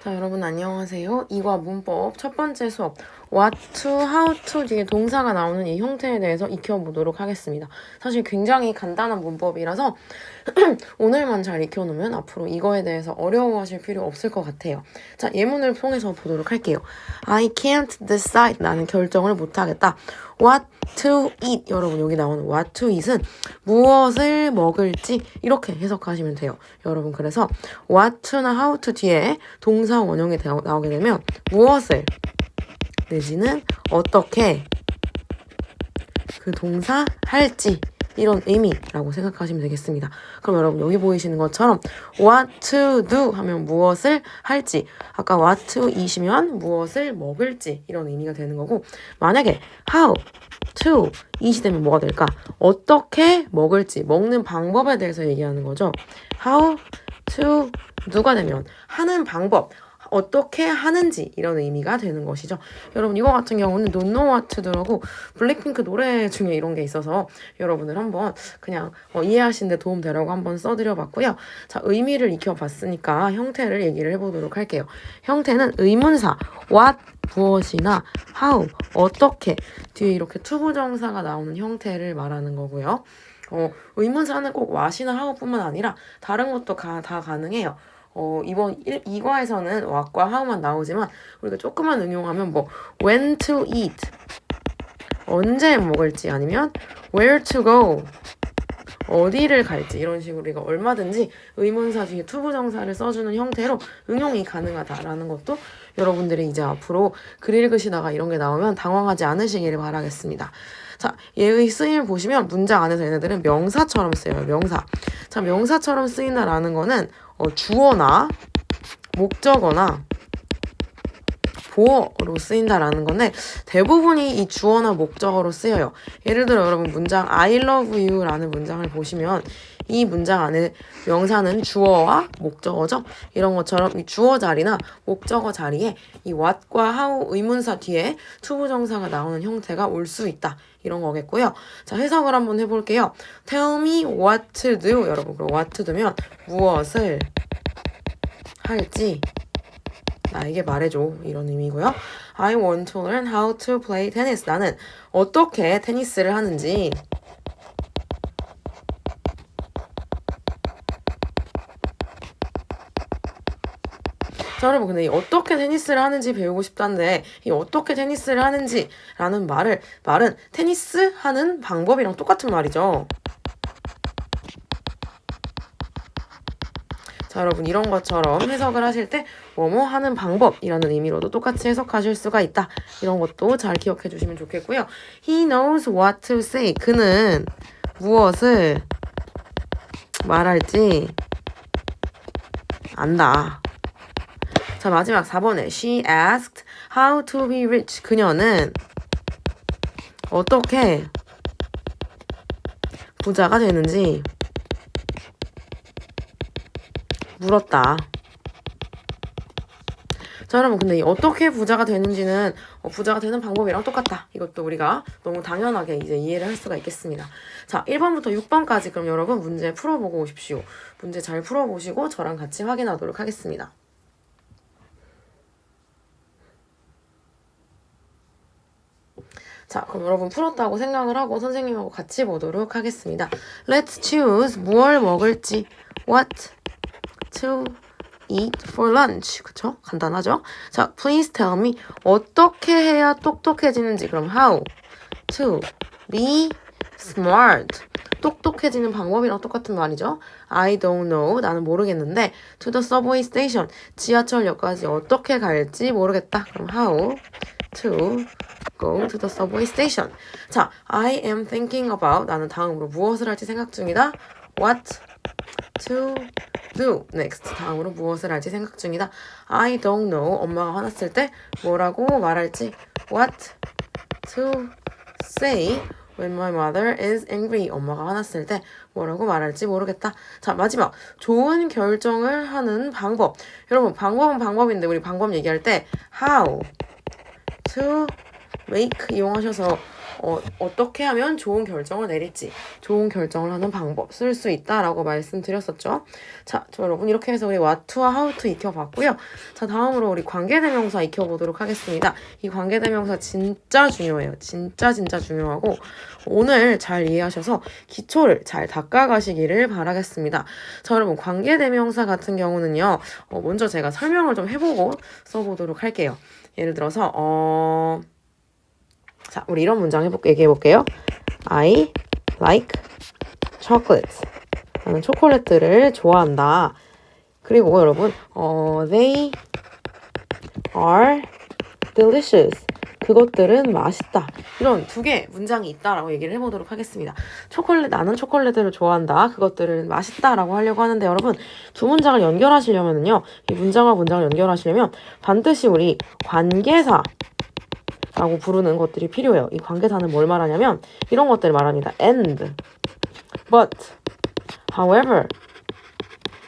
자, 여러분 안녕하세요. 이과 문법 첫 번째 수업 what to, how to 뒤에 동사가 나오는 이 형태에 대해서 익혀보도록 하겠습니다. 사실 굉장히 간단한 문법이라서 오늘만 잘 익혀놓으면 앞으로 이거에 대해서 어려워하실 필요 없을 것 같아요. 자, 예문을 통해서 보도록 할게요. I can't decide. 나는 결정을 못하겠다. What to eat. 여러분 여기 나오는 what to eat은 무엇을 먹을지 이렇게 해석하시면 돼요. 여러분 그래서 what to나 how to 뒤에 동사 원형이 되- 나오게 되면 무엇을 내지는 어떻게 그 동사 할지 이런 의미라고 생각하시면 되겠습니다. 그럼 여러분 여기 보이시는 것처럼 what to do 하면 무엇을 할지 아까 what to eat이면 무엇을 먹을지 이런 의미가 되는 거고 만약에 how to eat이 되면 뭐가 될까? 어떻게 먹을지 먹는 방법에 대해서 얘기하는 거죠. how to do가 되면 하는 방법 어떻게 하는지 이런 의미가 되는 것이죠. 여러분 이거 같은 경우는 Do라고 블랙핑크 노래 중에 이런 게 있어서 여러분을 한번 그냥 어, 이해하시는 데 도움 되라고 한번 써드려 봤고요. 자 의미를 익혀봤으니까 형태를 얘기를 해보도록 할게요. 형태는 의문사 what 무엇이나 how 어떻게 뒤에 이렇게 투부정사가 나오는 형태를 말하는 거고요. 어, 의문사는 꼭 what이나 how뿐만 아니라 다른 것도 가, 다 가능해요. 어, 이번 1, 2과에서는 what과 how만 나오지만 우리가 조금만 응용하면 뭐 when to eat 언제 먹을지 아니면 where to go 어디를 갈지 이런 식으로 우리가 얼마든지 의문사 뒤에 투부정사를 써주는 형태로 응용이 가능하다라는 것도 여러분들이 이제 앞으로 글 읽으시다가 이런 게 나오면 당황하지 않으시기를 바라겠습니다. 자, 얘의 쓰임을 보시면 문장 안에서 얘네들은 명사처럼 쓰여요. 명사. 자, 명사처럼 쓰인다라는 거는 어, 주어나 목적어나 보어로 쓰인다라는 건데 대부분이 이 주어나 목적어로 쓰여요. 예를 들어 여러분 문장 I love you라는 문장을 보시면 이 문장 안에 명사는 주어와 목적어죠. 이런 것처럼 이 주어 자리나 목적어 자리에 이 what과 how 의문사 뒤에 투부정사가 나오는 형태가 올 수 있다. 이런 거겠고요. 자, 해석을 한번 해볼게요. Tell me what to do. 여러분, what to do면 무엇을 할지 나에게 말해줘. 이런 의미고요. I want to learn how to play tennis. 나는 어떻게 테니스를 하는지 자, 여러분, 근데 이 어떻게 테니스를 하는지 배우고 싶다는데, 이 어떻게 테니스를 하는지 라는 말을, 말은 테니스 하는 방법이랑 똑같은 말이죠. 자, 여러분, 이런 것처럼 해석을 하실 때, 뭐뭐 하는 방법이라는 의미로도 똑같이 해석하실 수가 있다. 이런 것도 잘 기억해 주시면 좋겠고요. He knows what to say. 그는 무엇을 말할지 안다. 자, 마지막 4번에 She asked how to be rich. 그녀는 어떻게 부자가 되는지 물었다. 자, 여러분, 근데 이 어떻게 부자가 되는지는 어, 부자가 되는 방법이랑 똑같다. 이것도 우리가 너무 당연하게 이제 이해를 할 수가 있겠습니다. 자, 1번부터 6번까지 그럼 여러분 문제 풀어보고 오십시오. 문제 잘 풀어보시고 저랑 같이 확인하도록 하겠습니다. 자, 그럼 여러분 풀었다고 생각을 하고 선생님하고 같이 보도록 하겠습니다. Let's choose 무얼 먹을지. What to eat for lunch. 그쵸? 간단하죠? 자, please tell me 어떻게 해야 똑똑해지는지. 그럼 how to be smart. 똑똑해지는 방법이랑 똑같은 말이죠. I don't know. 나는 모르겠는데 to the subway station. 지하철역까지 어떻게 갈지 모르겠다. 그럼 how to go to the subway station. 자, I am thinking about. 나는 다음으로 무엇을 할지 생각 중이다. What to do next. 다음으로 무엇을 할지 생각 중이다. I don't know. 엄마가 화났을 때 뭐라고 말할지. What to say when my mother is angry. 엄마가 화났을 때 뭐라고 말할지 모르겠다. 자, 마지막. 좋은 결정을 하는 방법. 여러분, 방법은 방법인데 우리 방법 얘기할 때 how to make 이용하셔서 어, 어떻게 하면 좋은 결정을 내릴지 좋은 결정을 하는 방법 쓸 수 있다라고 말씀드렸었죠. 자, 저 여러분 이렇게 해서 우리 how to 익혀봤고요. 자, 다음으로 우리 관계대명사 익혀보도록 하겠습니다. 이 관계대명사 진짜 중요해요. 진짜 진짜 중요하고 오늘 잘 이해하셔서 기초를 잘 닦아가시기를 바라겠습니다. 자, 여러분 관계대명사 같은 경우는요. 어, 먼저 제가 설명을 좀 해보고 써보도록 할게요. 예를 들어서 어... 자, 우리 이런 문장 해볼, 얘기해볼게요. I like chocolates. 나는 초콜릿들을 좋아한다. 그리고 여러분, 어, they are delicious. 그것들은 맛있다. 이런 두 개 문장이 있다라고 얘기를 해보도록 하겠습니다. 초콜릿, 나는 초콜릿을 좋아한다. 그것들은 맛있다라고 하려고 하는데 여러분, 두 문장을 연결하시려면요. 이 문장과 문장을 연결하시려면 반드시 우리 관계사, 라고 부르는 것들이 필요해요. 이 관계사는 뭘 말하냐면 이런 것들을 말합니다. and, but, however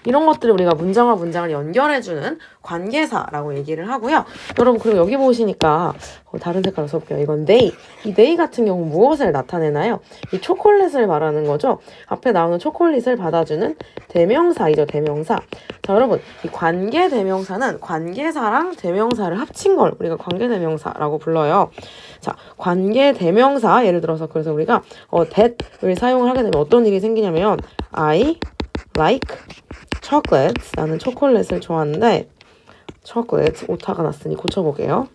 이런 것들을 우리가 문장과 문장을 연결해주는 관계사라고 얘기를 하고요. 여러분 그리고 여기 보시니까 어, 다른 색깔로 써볼게요. 이건 they. 이 같은 경우 무엇을 나타내나요? 이 초콜릿을 말하는 거죠. 앞에 나오는 초콜릿을 받아주는 대명사이죠. 대명사. 자 여러분 이 관계 대명사는 관계사랑 대명사를 합친 걸 우리가 관계 대명사라고 불러요. 자 관계 대명사 예를 들어서 그래서 우리가 어 that을 사용을 하게 되면 어떤 일이 생기냐면 I like chocolates. 나는 초콜릿을 좋아하는데 chocolate 오타가 났으니 고쳐보게요.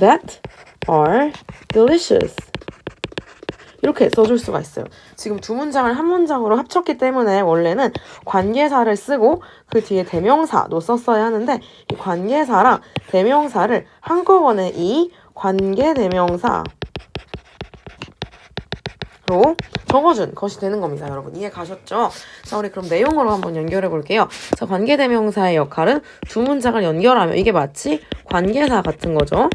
that are delicious. 이렇게 써줄 수가 있어요. 지금 두 문장을 한 문장으로 합쳤기 때문에 원래는 관계사를 쓰고 그 뒤에 대명사도 썼어야 하는데 이 관계사랑 대명사를 한꺼번에 이 관계 대명사 로 적어준 것이 되는 겁니다, 여러분. 이해 가셨죠? 자, 우리 그럼 내용으로 한번 연결해 볼게요. 자, 관계대명사의 역할은 두 문장을 연결하며 이게 마치 관계사 같은 거죠.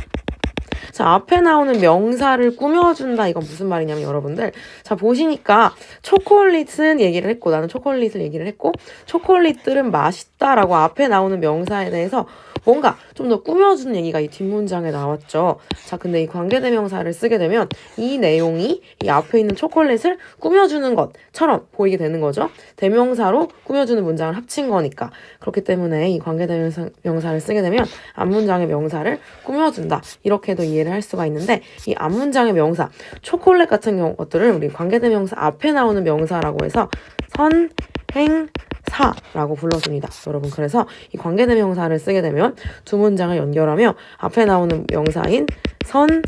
자, 앞에 나오는 명사를 꾸며준다. 이건 무슨 말이냐면 여러분들. 자, 보시니까 초콜릿은 얘기를 했고, 나는 초콜릿을 얘기를 했고, 초콜릿들은 맛있다라고 앞에 나오는 명사에 대해서 뭔가 좀 더 꾸며주는 얘기가 이 뒷문장에 나왔죠. 자, 근데 이 관계대명사를 쓰게 되면 이 내용이 이 앞에 있는 초콜릿을 꾸며주는 것처럼 보이게 되는 거죠. 대명사로 꾸며주는 문장을 합친 거니까. 그렇기 때문에 이 관계대명사를 쓰게 되면 앞문장의 명사를 꾸며준다. 이렇게도 이해를 할 수가 있는데 이 앞문장의 명사, 초콜릿 같은 것들을 우리 관계대명사 앞에 나오는 명사라고 해서 선, 행, 사라고 불러줍니다. 여러분 그래서 이 관계대명사를 쓰게 되면 두 문장을 연결하며 앞에 나오는 명사인 선,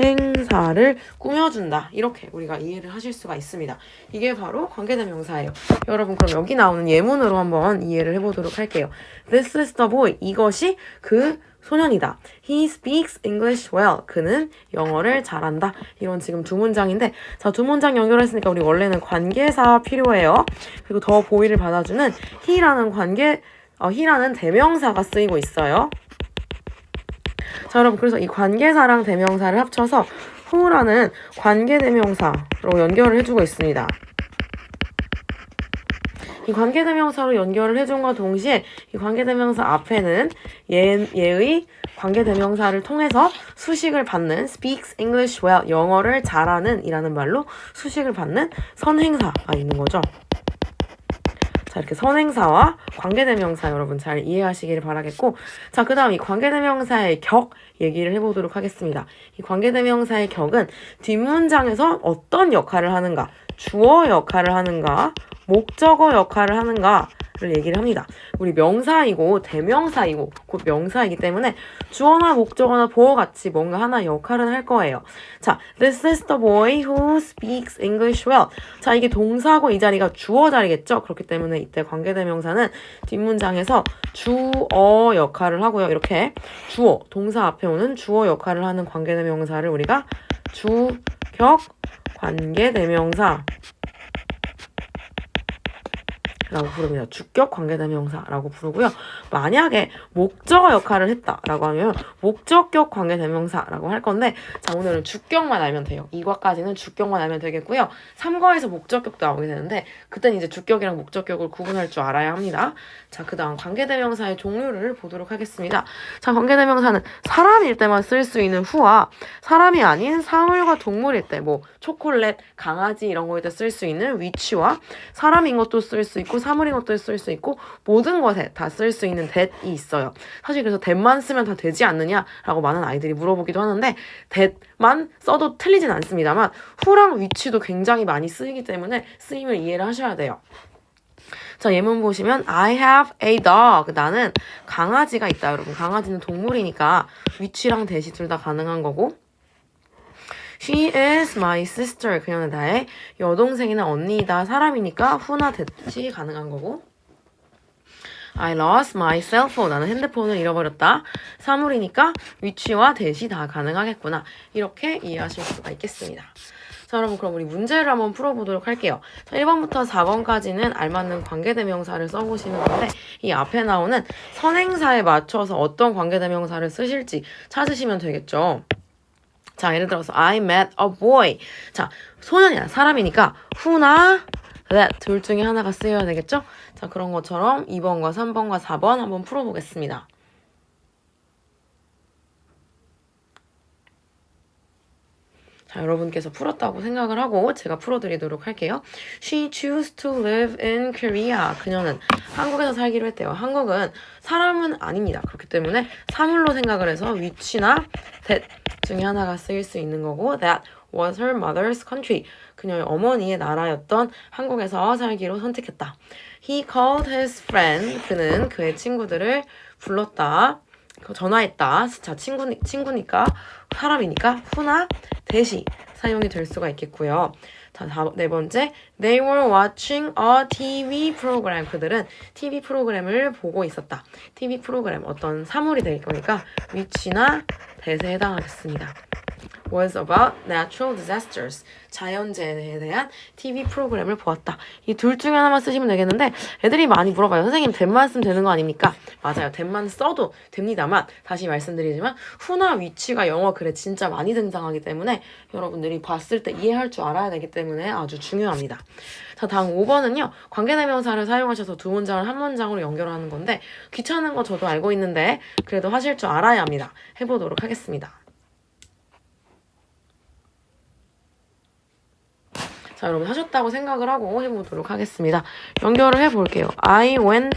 행사를 꾸며준다. 이렇게 우리가 이해를 하실 수가 있습니다. 이게 바로 관계대명사예요. 여러분 그럼 여기 나오는 예문으로 한번 이해를 해보도록 할게요. This is the boy. 이것이 그 소년이다. He speaks English well. 그는 영어를 잘한다. 이런 지금 두 문장인데, 자, 두 문장 연결했으니까 우리 원래는 관계사 필요해요. 그리고 더 보이를 받아주는 he라는 관계, 어, he라는 대명사가 쓰이고 있어요. 자, 여러분, 그래서 이 관계사랑 대명사를 합쳐서 who라는 관계 대명사로 연결을 해주고 있습니다. 이 관계대명사로 연결을 해준과 동시에 이 관계대명사 앞에는 얘, 얘의 관계대명사를 통해서 수식을 받는 speaks English well 영어를 잘하는 이라는 말로 수식을 받는 선행사가 있는 거죠. 자, 이렇게 선행사와 관계대명사 여러분 잘 이해하시기를 바라겠고, 자, 그 다음 이 관계대명사의 격 얘기를 해보도록 하겠습니다. 이 관계대명사의 격은 뒷문장에서 어떤 역할을 하는가, 주어 역할을 하는가, 목적어 역할을 하는가를 얘기를 합니다. 우리 명사이고 대명사이고 곧 명사이기 때문에 주어나 목적어나 보어 같이 뭔가 하나 역할은 할 거예요. 자, this is the boy who speaks English well. 자, 이게 동사고 이 자리가 주어 자리겠죠? 그렇기 때문에 이때 관계대명사는 뒷문장에서 주어 역할을 하고요. 이렇게 주어, 동사 앞에 오는 주어 역할을 하는 관계대명사를 우리가 주격 관계대명사 라고 부릅니다. 주격 관계대명사라고 부르고요. 만약에 목적어 역할을 했다라고 하면 목적격 관계대명사라고 할 건데 자 오늘은 주격만 알면 돼요. 2과까지는 주격만 알면 되겠고요. 3과에서 목적격도 나오게 되는데 그때는 이제 주격이랑 목적격을 구분할 줄 알아야 합니다. 자 그다음 관계대명사의 종류를 보도록 하겠습니다. 자 관계대명사는 사람일 때만 쓸 수 있는 후와 사람이 아닌 사물과 동물일 때 뭐 초콜릿, 강아지 이런 거일 때 쓸 수 있는 위치와 사람인 것도 쓸 수 있고 사물인 것도 쓸 수 있고 모든 것에 다 쓸 수 있는 that이 있어요. 사실 그래서 that만 쓰면 다 되지 않느냐라고 많은 아이들이 물어보기도 하는데 that만 써도 틀리진 않습니다만 후랑 위치도 굉장히 많이 쓰이기 때문에 쓰임을 이해를 하셔야 돼요. 자, 예문 보시면 I have a dog. 나는 강아지가 있다, 여러분. 강아지는 동물이니까 위치랑 대시 둘 다 가능한 거고. She is my sister. 그녀는 나의 여동생이나 언니이다. 사람이니까 후나 대시 가능한 거고. I lost my cell phone. 나는 핸드폰을 잃어버렸다. 사물이니까 위치와 대시 다 가능하겠구나. 이렇게 이해하실 수가 있겠습니다. 자, 여러분 그럼 우리 문제를 한번 풀어보도록 할게요. 자, 1번부터 4번까지는 알맞는 관계대명사를 써보시는 건데 이 앞에 나오는 선행사에 맞춰서 어떤 관계대명사를 쓰실지 찾으시면 되겠죠. 자, 예를 들어서 I met a boy. 자, 소년이 아니라 사람이니까 who나 that 둘 중에 하나가 쓰여야 되겠죠? 자, 그런 것처럼 2번과 3번과 4번 한번 풀어보겠습니다. 자, 여러분께서 풀었다고 생각을 하고 제가 풀어드리도록 할게요. She chose to live in Korea. 그녀는 한국에서 살기로 했대요. 한국은 사람은 아닙니다. 그렇기 때문에 사물로 생각을 해서 위치나 that 중에 하나가 쓰일 수 있는 거고 that was her mother's country. 그녀의 어머니의 나라였던 한국에서 살기로 선택했다. He called his friend. 그는 그의 친구들을 불렀다. 전화했다. 자, 친구, 친구니까, 사람이니까, 후나 대시 사용이 될 수가 있겠고요. 자, 다, 네 번째. They were watching a TV program. 그들은 TV 프로그램을 보고 있었다. TV 프로그램, 어떤 사물이 될 거니까, 위치나 대세에 해당하겠습니다. Was about natural disasters. 자연재해에 대한 TV 프로그램을 보았다. 이 둘 중에 하나만 쓰시면 되겠는데 애들이 많이 물어봐요. 선생님 댓만 쓰면 되는 거 아닙니까? 맞아요. 댓만 써도 됩니다만 다시 말씀드리지만 후나 위치가 영어 글에 진짜 많이 등장하기 때문에 여러분들이 봤을 때 이해할 줄 알아야 되기 때문에 아주 중요합니다. 자 다음 5번은요. 관계대명사를 사용하셔서 두 문장을 한 문장으로 연결하는 건데 귀찮은 거 저도 알고 있는데 그래도 하실 줄 알아야 합니다. 해보도록 하겠습니다. 자, 여러분 하셨다고 생각을 하고 해보도록 하겠습니다. 연결을 해볼게요. I went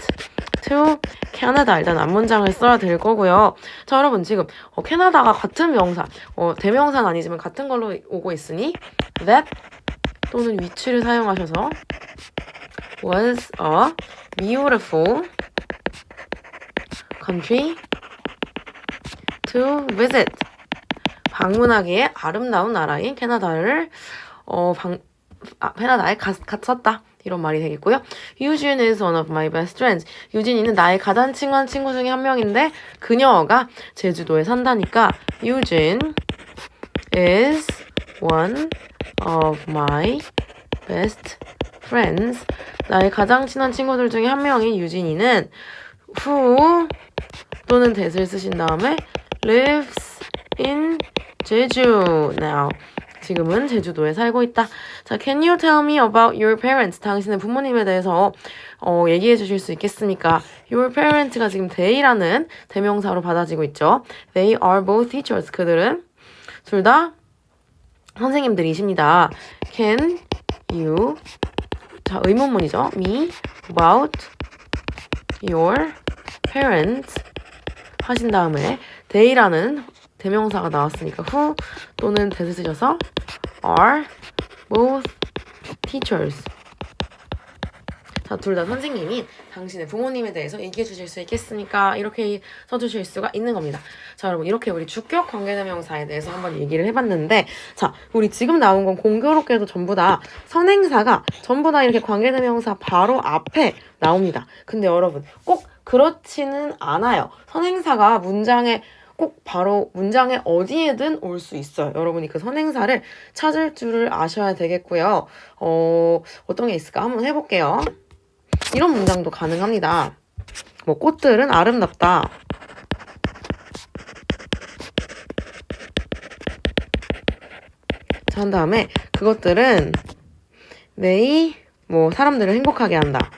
to Canada. 일단 앞문장을 써야 될 거고요. 자, 여러분 지금 어, 캐나다가 같은 명사, 어, 대명사는 아니지만 같은 걸로 오고 있으니 that 또는 위치를 사용하셔서 was a beautiful country to visit. 방문하기에 아름다운 나라인 캐나다를 어, 방, 아, 캐나다에 가, 갇혔다. 이런 말이 되겠고요. Eugene is one of my best friends. 유진이는 나의 가장 친한 친구 중에 한 명인데 그녀가 제주도에 산다니까 Eugene is one of my best friends. 나의 가장 친한 친구들 중에 한 명인 유진이는 who 또는 that을 쓰신 다음에 lives in 제주 now. 지금은 제주도에 살고 있다. 자, can you tell me about your parents? 당신의 부모님에 대해서 어, 얘기해 주실 수 있겠습니까? Your parents가 지금 they라는 대명사로 받아지고 있죠. They are both teachers. 그들은 둘 다 선생님들이십니다. Can you 자, 의문문이죠. Me about your parents 하신 다음에 they라는 대명사가 나왔으니까 who 또는 that을 쓰셔서 are both teachers. 자, 둘 다 선생님인 당신의 부모님에 대해서 얘기해 주실 수 있겠습니까? 이렇게 써주실 수가 있는 겁니다. 자, 여러분, 이렇게 우리 주격 관계대명사에 대해서 한번 얘기를 해봤는데, 자, 우리 지금 나온 건 공교롭게도 전부 다 선행사가 전부 다 이렇게 관계대명사 바로 앞에 나옵니다. 근데 여러분, 꼭 그렇지는 않아요. 선행사가 문장에 꼭 바로 문장의 어디에든 올 수 있어요. 여러분이 그 선행사를 찾을 줄을 아셔야 되겠고요. 어, 어떤 게 있을까? 한번 해볼게요. 이런 문장도 가능합니다. 뭐 꽃들은 아름답다. 자, 한 다음에 그것들은 매일 뭐 사람들을 행복하게 한다.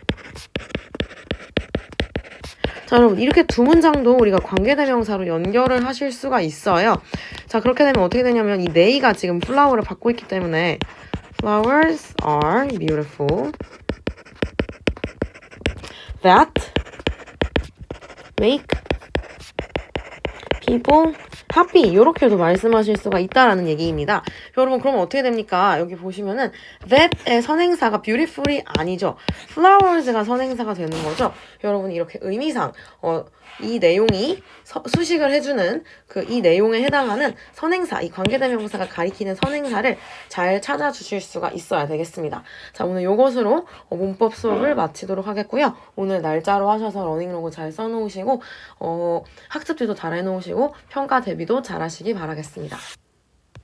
자, 여러분 이렇게 두 문장도 우리가 관계대명사로 연결을 하실 수가 있어요. 자, 그렇게 되면 어떻게 되냐면 이 네이가 지금 플라워를 받고 있기 때문에 flowers are beautiful that make people happy 이렇게도 말씀하실 수가 있다라는 얘기입니다. 여러분 그러면 어떻게 됩니까? 여기 보시면은 that의 선행사가 beautiful이 아니죠. flowers가 선행사가 되는 거죠. 여러분 이렇게 의미상 어, 이 내용이 서- 수식을 해주는 그 이 내용에 해당하는 선행사, 이 관계대명사가 가리키는 선행사를 잘 찾아주실 수가 있어야 되겠습니다. 자 오늘 요것으로 어, 문법 수업을 마치도록 하겠고요. 오늘 날짜로 하셔서 러닝로그 잘 써놓으시고 어, 학습지도 잘 해놓으시고 평가 대 비도 잘 하시기 바라겠습니다.